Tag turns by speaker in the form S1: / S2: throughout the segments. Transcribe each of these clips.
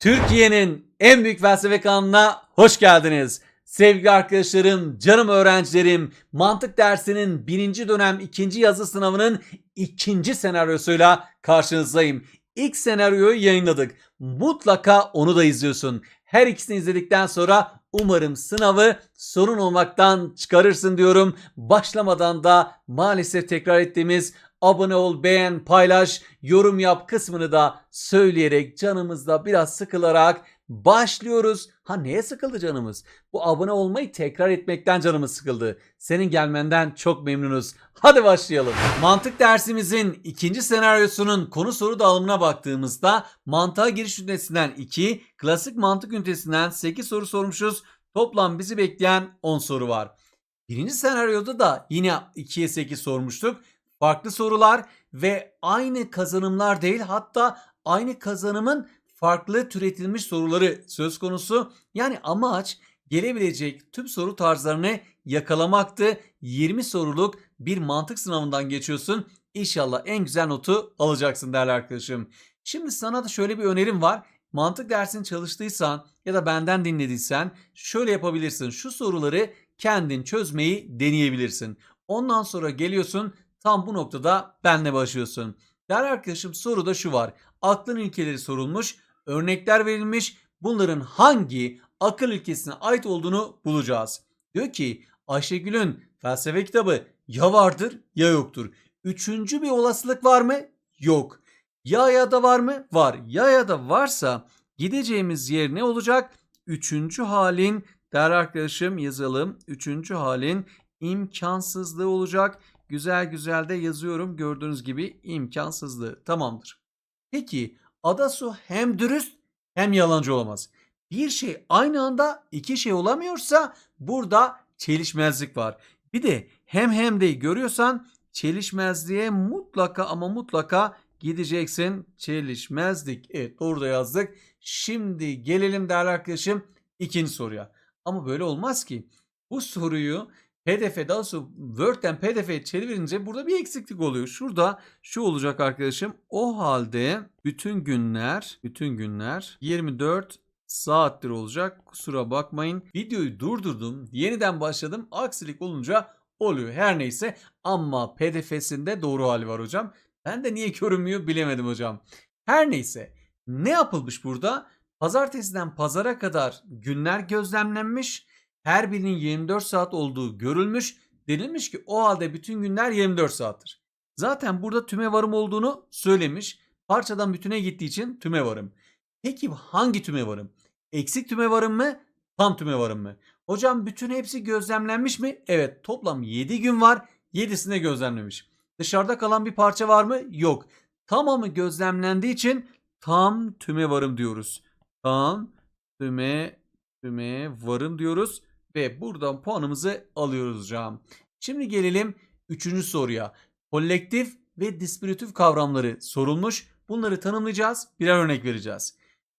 S1: Türkiye'nin en büyük felsefe kanalına hoş geldiniz. Sevgili arkadaşlarım, canım öğrencilerim, mantık dersinin birinci dönem ikinci yazı sınavının ikinci senaryosuyla karşınızdayım. İlk senaryoyu yayınladık. Mutlaka onu da izliyorsun. Her ikisini izledikten sonra umarım sınavı sorun olmaktan çıkarırsın diyorum. Başlamadan da maalesef tekrar ettiğimiz abone ol, beğen, paylaş, yorum yap kısmını da söyleyerek canımızda biraz sıkılarak başlıyoruz. Ha neye sıkıldı canımız? Bu abone olmayı tekrar etmekten canımız sıkıldı. Senin gelmenden çok memnunuz. Hadi başlayalım. Mantık dersimizin ikinci senaryosunun konu soru dağılımına baktığımızda mantığa giriş ünitesinden 2, klasik mantık ünitesinden 8 soru sormuşuz. Toplam bizi bekleyen 10 soru var. Birinci senaryoda da yine 2'ye 8 sormuştuk. Farklı sorular ve aynı kazanımlar değil hatta aynı kazanımın farklı türetilmiş soruları söz konusu. Yani amaç gelebilecek tüm soru tarzlarını yakalamaktı. 20 soruluk bir mantık sınavından geçiyorsun. İnşallah en güzel notu alacaksın değerli arkadaşım. Şimdi sana da şöyle bir önerim var. Mantık dersini çalıştıysan ya da benden dinlediysen şöyle yapabilirsin. Şu soruları kendin çözmeyi deneyebilirsin. Ondan sonra geliyorsun tam bu noktada benle başlıyorsun. Değerli arkadaşım soruda şu var. Aklın ilkeleri sorulmuş, örnekler verilmiş. Bunların hangi akıl ilkesine ait olduğunu bulacağız. Diyor ki Ayşegül'ün felsefe kitabı ya vardır ya yoktur. Üçüncü bir olasılık var mı? Yok. Ya ya da var mı? Var. Ya ya da varsa gideceğimiz yer ne olacak? Üçüncü halin değerli arkadaşım yazalım. Üçüncü halin imkansızlığı olacak. Güzel güzel de yazıyorum. Gördüğünüz gibi imkansızlığı. Tamamdır. Peki Adasu hem dürüst hem yalancı olamaz. Bir şey aynı anda iki şey olamıyorsa burada çelişmezlik var. Bir de hem hem de görüyorsan çelişmezliğe mutlaka ama mutlaka gideceksin. Çelişmezlik. Evet doğru da yazdık. Şimdi gelelim değerli arkadaşım ikinci soruya. Ama böyle olmaz ki. Bu soruyu PDF daha doğrusu Word'den PDF'ye çevirince burada bir eksiklik oluyor. Şurada şu olacak arkadaşım. O halde bütün günler, bütün günler 24 saattir olacak. Kusura bakmayın. Videoyu durdurdum. Yeniden başladım. Aksilik olunca oluyor. Her neyse ama PDF'sinde doğru hali var hocam. Ben de niye görünmüyor bilemedim hocam. Her neyse. Ne yapılmış burada? Pazartesiden pazara kadar günler gözlemlenmiş. Her birinin 24 saat olduğu görülmüş. Denilmiş ki o halde bütün günler 24 saattir. Zaten burada tüme varım olduğunu söylemiş. Parçadan bütüne gittiği için tüme varım. Peki hangi tüme varım? Eksik tüme varım mı? Tam tüme varım mı? Hocam bütün hepsi gözlemlenmiş mi? Evet toplam 7 gün var. 7'sine gözlemlemiş. Dışarıda kalan bir parça var mı? Yok. Tamamı gözlemlendiği için tam tüme varım diyoruz. Tam tüme tüme varım diyoruz ve buradan puanımızı alıyoruz hocam. Şimdi gelelim 3. soruya. Kolektif ve dispiritif kavramları sorulmuş. Bunları tanımlayacağız. Birer örnek vereceğiz.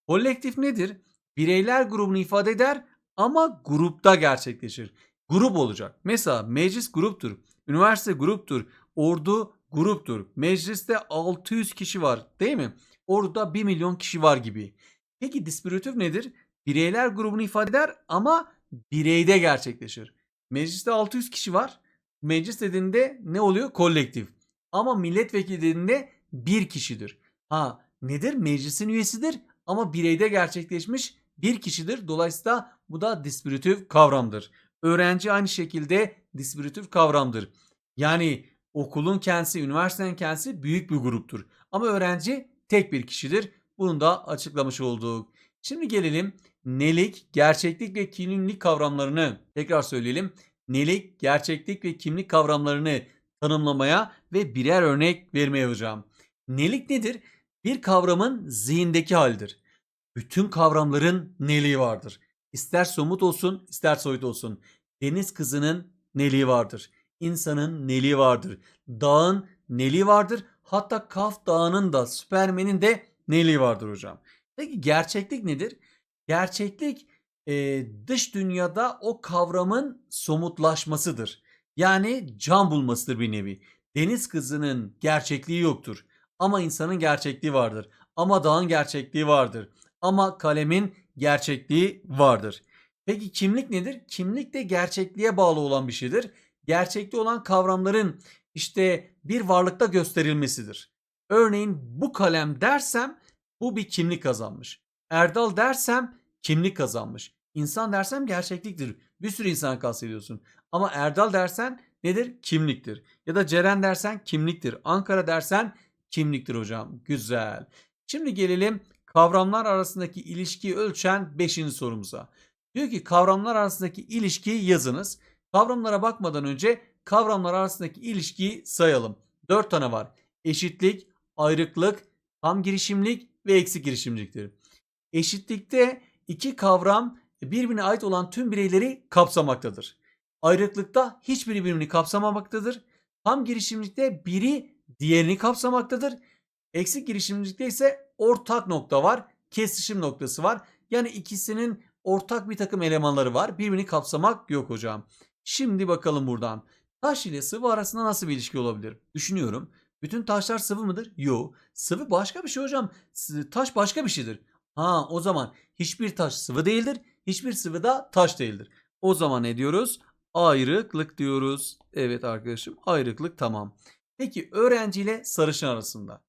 S1: Kolektif nedir? Bireyler grubunu ifade eder ama grupta gerçekleşir. Grup olacak. Mesela meclis gruptur. Üniversite gruptur. Ordu gruptur. Mecliste 600 kişi var değil mi? Orada 1 milyon kişi var gibi. Peki dispiritif nedir? Bireyler grubunu ifade eder ama bireyde gerçekleşir. Mecliste 600 kişi var. Meclis dediğinde ne oluyor? Kolektif. Ama milletvekili dediğinde bir kişidir. Ha nedir? Meclisin üyesidir ama bireyde gerçekleşmiş bir kişidir. Dolayısıyla bu da dispiritif kavramdır. Öğrenci aynı şekilde dispiritif kavramdır. Yani okulun kendisi, üniversitenin kendisi büyük bir gruptur. Ama öğrenci tek bir kişidir. Bunu da açıklamış olduk. Şimdi gelelim nelik, gerçeklik ve kimlik kavramlarını tekrar söyleyelim. Nelik, gerçeklik ve kimlik kavramlarını tanımlamaya ve birer örnek vermeye hocam. Nelik nedir? Bir kavramın zihindeki halidir. Bütün kavramların neliği vardır. İster somut olsun, ister soyut olsun. Deniz kızının neliği vardır. İnsanın neliği vardır. Dağın neliği vardır. Hatta Kaf Dağı'nın da, Süpermen'in de neliği vardır hocam. Peki gerçeklik nedir? Gerçeklik e, dış dünyada o kavramın somutlaşmasıdır. Yani can bulmasıdır bir nevi. Deniz kızının gerçekliği yoktur. Ama insanın gerçekliği vardır. Ama dağın gerçekliği vardır. ama kalemin gerçekliği vardır. Peki kimlik nedir? Kimlik de gerçekliğe bağlı olan bir şeydir. Gerçekte olan kavramların işte bir varlıkta gösterilmesidir. Örneğin bu kalem dersem bu bir kimlik kazanmış. Erdal dersem kimlik kazanmış. İnsan dersem gerçekliktir. Bir sürü insan kastediyorsun. Ama Erdal dersen nedir? Kimliktir. Ya da Ceren dersen kimliktir. Ankara dersen kimliktir hocam. Güzel. Şimdi gelelim kavramlar arasındaki ilişkiyi ölçen 5. sorumuza. Diyor ki kavramlar arasındaki ilişkiyi yazınız. Kavramlara bakmadan önce kavramlar arasındaki ilişkiyi sayalım. 4 tane var. Eşitlik, ayrıklık, tam girişimlik ve eksik girişimliktir. Eşitlikte iki kavram birbirine ait olan tüm bireyleri kapsamaktadır. Ayrıklıkta hiçbiri birbirini kapsamamaktadır. Tam girişimlikte biri diğerini kapsamaktadır. Eksik girişimcilikte ise ortak nokta var. Kesişim noktası var. Yani ikisinin ortak bir takım elemanları var. Birbirini kapsamak yok hocam. Şimdi bakalım buradan. Taş ile sıvı arasında nasıl bir ilişki olabilir? Düşünüyorum. Bütün taşlar sıvı mıdır? Yok. Sıvı başka bir şey hocam. Taş başka bir şeydir. Ha o zaman hiçbir taş sıvı değildir. Hiçbir sıvı da taş değildir. O zaman ne diyoruz? Ayrıklık diyoruz. Evet arkadaşım ayrıklık tamam. Peki öğrenci ile sarışın arasında.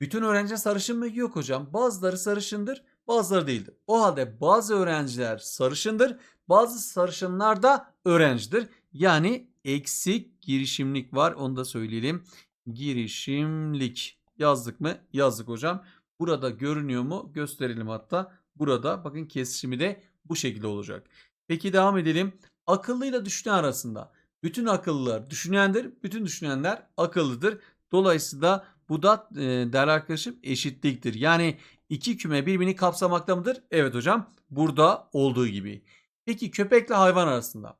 S1: Bütün öğrenci sarışın mı? Yok hocam. Bazıları sarışındır, bazıları değildir. O halde bazı öğrenciler sarışındır, bazı sarışınlar da öğrencidir. Yani eksik girişimlik var. Onu da söyleyelim. Girişimlik. Yazdık mı? Yazdık hocam. Burada görünüyor mu? Gösterelim hatta. Burada bakın kesişimi de bu şekilde olacak. Peki devam edelim. Akıllıyla düşünen arasında. Bütün akıllılar düşünendir. Bütün düşünenler akıllıdır. Dolayısıyla bu da e, değerli arkadaşım eşitliktir. Yani iki küme birbirini kapsamakta mıdır? Evet hocam. Burada olduğu gibi. Peki köpekle hayvan arasında.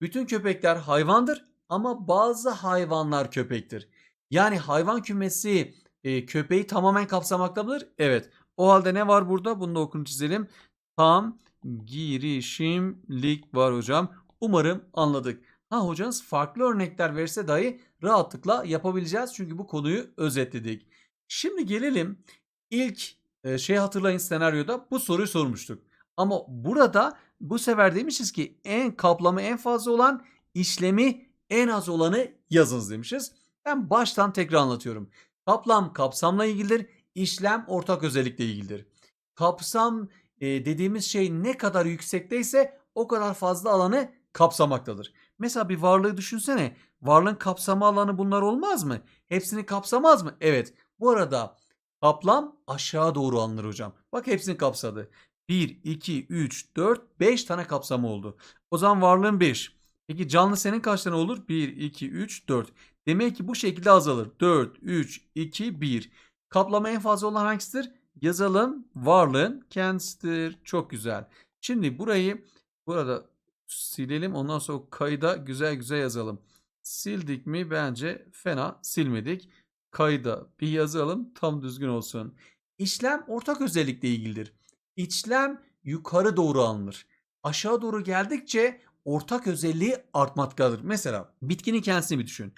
S1: Bütün köpekler hayvandır ama bazı hayvanlar köpektir. Yani hayvan kümesi e, köpeği tamamen kapsamakta mıdır? Evet. O halde ne var burada? Bunu da okunu çizelim. Tam girişimlik var hocam. Umarım anladık. Ha hocanız farklı örnekler verse dahi rahatlıkla yapabileceğiz. Çünkü bu konuyu özetledik. Şimdi gelelim ilk e, şey hatırlayın senaryoda bu soruyu sormuştuk. Ama burada bu sefer demişiz ki en kaplamı en fazla olan işlemi en az olanı yazınız demişiz. Ben baştan tekrar anlatıyorum. Kaplam kapsamla ilgilidir. İşlem ortak özellikle ilgilidir. Kapsam e, dediğimiz şey ne kadar yüksekteyse o kadar fazla alanı kapsamaktadır. Mesela bir varlığı düşünsene. Varlığın kapsama alanı bunlar olmaz mı? Hepsini kapsamaz mı? Evet. Bu arada kaplam aşağı doğru alınır hocam. Bak hepsini kapsadı. 1, 2, 3, 4, 5 tane kapsama oldu. O zaman varlığın 5. Peki canlı senin kaç tane olur? 1, 2, 3, 4. Demek ki bu şekilde azalır. 4, 3, 2, 1. Kaplama en fazla olan hangisidir? Yazalım. Varlığın kendisidir. Çok güzel. Şimdi burayı burada silelim. Ondan sonra kayda güzel güzel yazalım. Sildik mi? Bence fena silmedik. Kayda bir yazalım. Tam düzgün olsun. İşlem ortak özellikle ilgilidir. İşlem yukarı doğru alınır. Aşağı doğru geldikçe ortak özelliği artmaktadır. Mesela bitkinin kendisini bir düşün.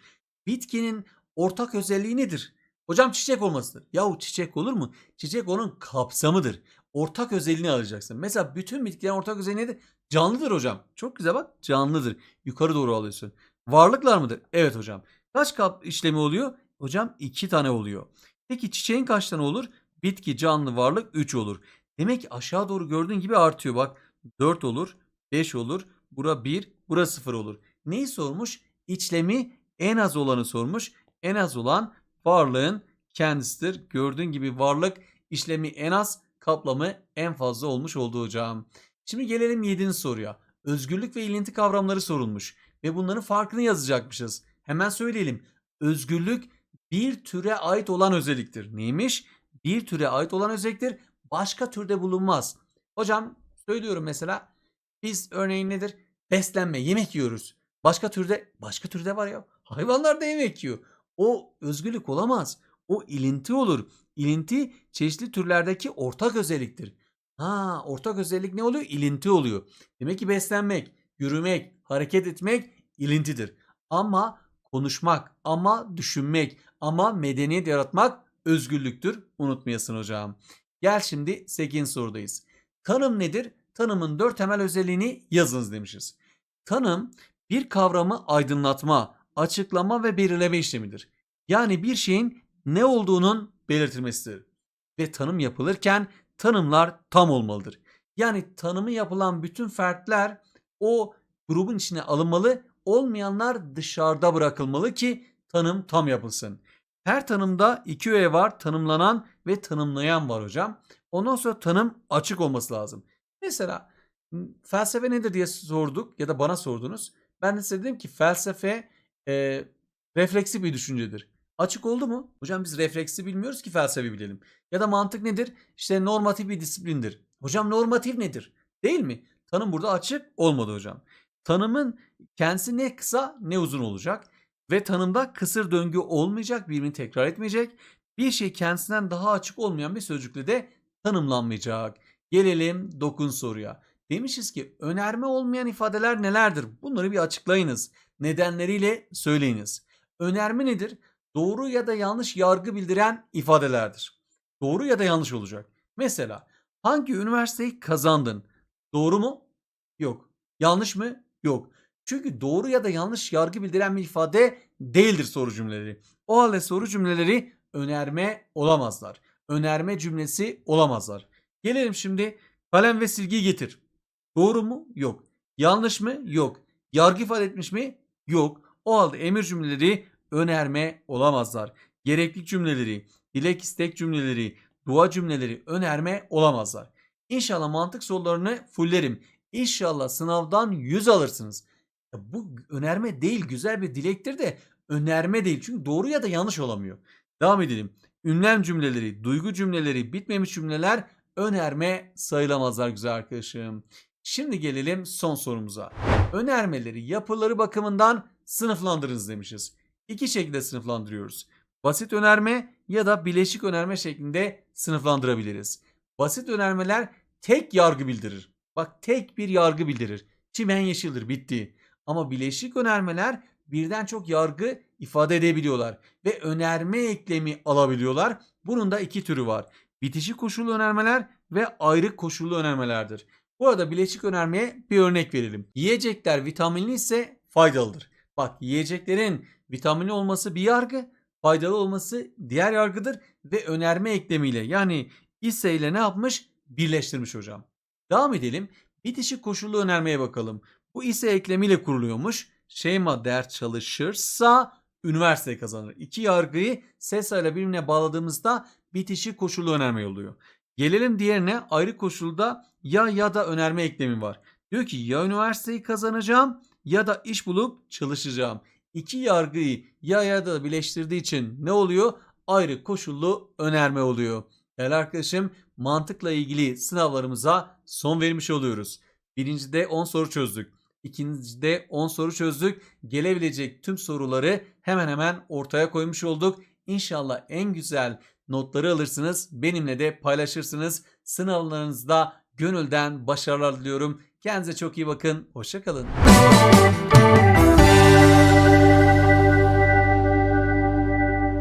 S1: Bitkinin ortak özelliği nedir? Hocam çiçek olmasıdır. Yahu çiçek olur mu? Çiçek onun kapsamıdır. Ortak özelliğini alacaksın. Mesela bütün bitkilerin ortak özelliği nedir? Canlıdır hocam. Çok güzel bak. Canlıdır. Yukarı doğru alıyorsun. Varlıklar mıdır? Evet hocam. Kaç kap işlemi oluyor? Hocam iki tane oluyor. Peki çiçeğin kaç tane olur? Bitki, canlı, varlık 3 olur. Demek ki aşağı doğru gördüğün gibi artıyor. Bak 4 olur, 5 olur, bura 1, bura 0 olur. Neyi sormuş? İçlemi en az olanı sormuş. En az olan varlığın kendisidir. Gördüğün gibi varlık işlemi en az, kaplamı en fazla olmuş oldu hocam. Şimdi gelelim 7. soruya. Özgürlük ve ilinti kavramları sorulmuş ve bunların farkını yazacakmışız. Hemen söyleyelim. Özgürlük bir türe ait olan özelliktir. Neymiş? Bir türe ait olan özelliktir. Başka türde bulunmaz. Hocam söylüyorum mesela biz örneğin nedir? Beslenme, yemek yiyoruz. Başka türde, başka türde var ya. Hayvanlar da yemek yiyor. O özgürlük olamaz. O ilinti olur. İlinti çeşitli türlerdeki ortak özelliktir. Ha, ortak özellik ne oluyor? İlinti oluyor. Demek ki beslenmek, yürümek, hareket etmek ilintidir. Ama konuşmak, ama düşünmek, ama medeniyet yaratmak özgürlüktür. Unutmayasın hocam. Gel şimdi 8. sorudayız. Tanım nedir? Tanımın 4 temel özelliğini yazınız demişiz. Tanım bir kavramı aydınlatma, açıklama ve belirleme işlemidir. Yani bir şeyin ne olduğunun belirtilmesidir. Ve tanım yapılırken tanımlar tam olmalıdır. Yani tanımı yapılan bütün fertler o grubun içine alınmalı, olmayanlar dışarıda bırakılmalı ki tanım tam yapılsın. Her tanımda iki öğe var, tanımlanan ve tanımlayan var hocam. Ondan sonra tanım açık olması lazım. Mesela felsefe nedir diye sorduk ya da bana sordunuz. Ben de size dedim ki felsefe e, refleksif bir düşüncedir. Açık oldu mu? Hocam biz refleksi bilmiyoruz ki felsefe bilelim. Ya da mantık nedir? İşte normatif bir disiplindir. Hocam normatif nedir? Değil mi? Tanım burada açık olmadı hocam. Tanımın kendisi ne kısa ne uzun olacak. Ve tanımda kısır döngü olmayacak, birbirini tekrar etmeyecek. Bir şey kendisinden daha açık olmayan bir sözcükle de tanımlanmayacak. Gelelim dokun soruya. Demişiz ki önerme olmayan ifadeler nelerdir? Bunları bir açıklayınız. Nedenleriyle söyleyiniz. Önerme nedir? Doğru ya da yanlış yargı bildiren ifadelerdir. Doğru ya da yanlış olacak. Mesela hangi üniversiteyi kazandın? Doğru mu? Yok. Yanlış mı? Yok. Çünkü doğru ya da yanlış yargı bildiren bir ifade değildir soru cümleleri. O halde soru cümleleri önerme olamazlar. Önerme cümlesi olamazlar. Gelelim şimdi kalem ve silgiyi getir. Doğru mu? Yok. Yanlış mı? Yok. Yargı ifade etmiş mi? Yok. O halde emir cümleleri önerme olamazlar. Gereklilik cümleleri, dilek istek cümleleri, dua cümleleri önerme olamazlar. İnşallah mantık sorularını fullerim. İnşallah sınavdan 100 alırsınız. Ya bu önerme değil güzel bir dilektir de önerme değil. Çünkü doğru ya da yanlış olamıyor. Devam edelim. Ünlem cümleleri, duygu cümleleri, bitmemiş cümleler önerme sayılamazlar güzel arkadaşım. Şimdi gelelim son sorumuza. Önermeleri yapıları bakımından sınıflandırınız demişiz. İki şekilde sınıflandırıyoruz. Basit önerme ya da bileşik önerme şeklinde sınıflandırabiliriz. Basit önermeler tek yargı bildirir. Bak tek bir yargı bildirir. Çimen yeşildir bitti. Ama bileşik önermeler birden çok yargı ifade edebiliyorlar ve önerme eklemi alabiliyorlar. Bunun da iki türü var. Bitişik koşullu önermeler ve ayrı koşullu önermelerdir. Bu arada bileşik önermeye bir örnek verelim. Yiyecekler vitaminli ise faydalıdır. Bak yiyeceklerin vitaminli olması bir yargı, faydalı olması diğer yargıdır ve önerme eklemiyle yani ise ile ne yapmış? Birleştirmiş hocam. Devam edelim. Bitişik koşullu önermeye bakalım. Bu ise eklemiyle kuruluyormuş. Şeyma ders çalışırsa üniversite kazanır. İki yargıyı ses ile birbirine bağladığımızda bitişik koşullu önerme oluyor. Gelelim diğerine ayrı koşulda ya ya da önerme eklemi var. Diyor ki ya üniversiteyi kazanacağım ya da iş bulup çalışacağım. İki yargıyı ya ya da birleştirdiği için ne oluyor? Ayrı koşullu önerme oluyor. Değerli arkadaşım mantıkla ilgili sınavlarımıza son vermiş oluyoruz. Birincide 10 soru çözdük. İkincide 10 soru çözdük. Gelebilecek tüm soruları hemen hemen ortaya koymuş olduk. İnşallah en güzel notları alırsınız. Benimle de paylaşırsınız. Sınavlarınızda gönülden başarılar diliyorum. Kendinize çok iyi bakın. Hoşçakalın.